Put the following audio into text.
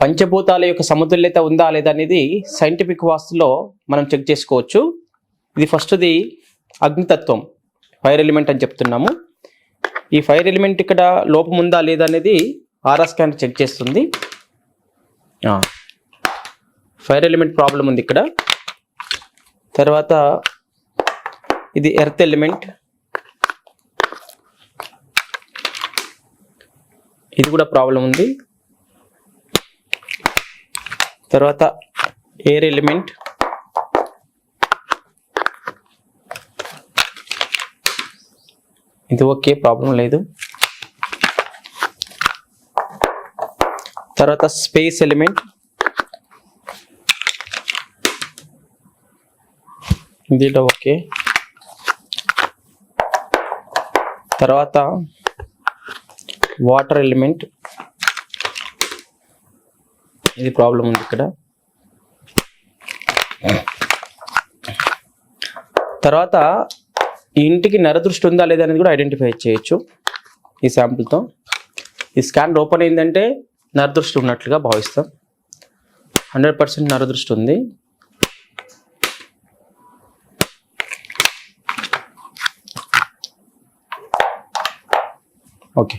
పంచభూతాల యొక్క సమతుల్యత ఉందా లేదా అనేది సైంటిఫిక్ వాస్తులో మనం చెక్ చేసుకోవచ్చు. ఇది ఫస్ట్ది అగ్నితత్వం ఫైర్ ఎలిమెంట్ అని చెప్తున్నాము. ఈ ఫైర్ ఎలిమెంట్ ఇక్కడ లోపం ఉందా లేదా అనేది ఆర్ఆర్ స్కాన్ చెక్ చేస్తుంది. ఫైర్ ఎలిమెంట్ ప్రాబ్లం ఉంది ఇక్కడ. తర్వాత ఇది ఎర్త్ ఎలిమెంట్ ఇది కూడా ప్రాబ్లం ఉంది. తర్వాత ఎయిర్ ఎలిమెంట్ ఇది ఓకే ప్రాబ్లం లేదు. తర్వాత స్పేస్ ఎలిమెంట్ దీంట్లో ఓకే తర్వాత వాటర్ ఎలిమెంట్ ఇది ప్రాబ్లం ఉంది ఇక్కడ. తర్వాత ఈ ఇంటికి నరదృష్టి ఉందా లేదా అనేది కూడా ఐడెంటిఫై చేయొచ్చు ఈ శాంపుల్తో ఈ స్కాన్ ఓపెన్ అయిందంటే నరదృష్టి ఉన్నట్లుగా భావిస్తాం. హండ్రెడ్ పర్సెంట్ నరదృష్టి ఉంది. ఓకే.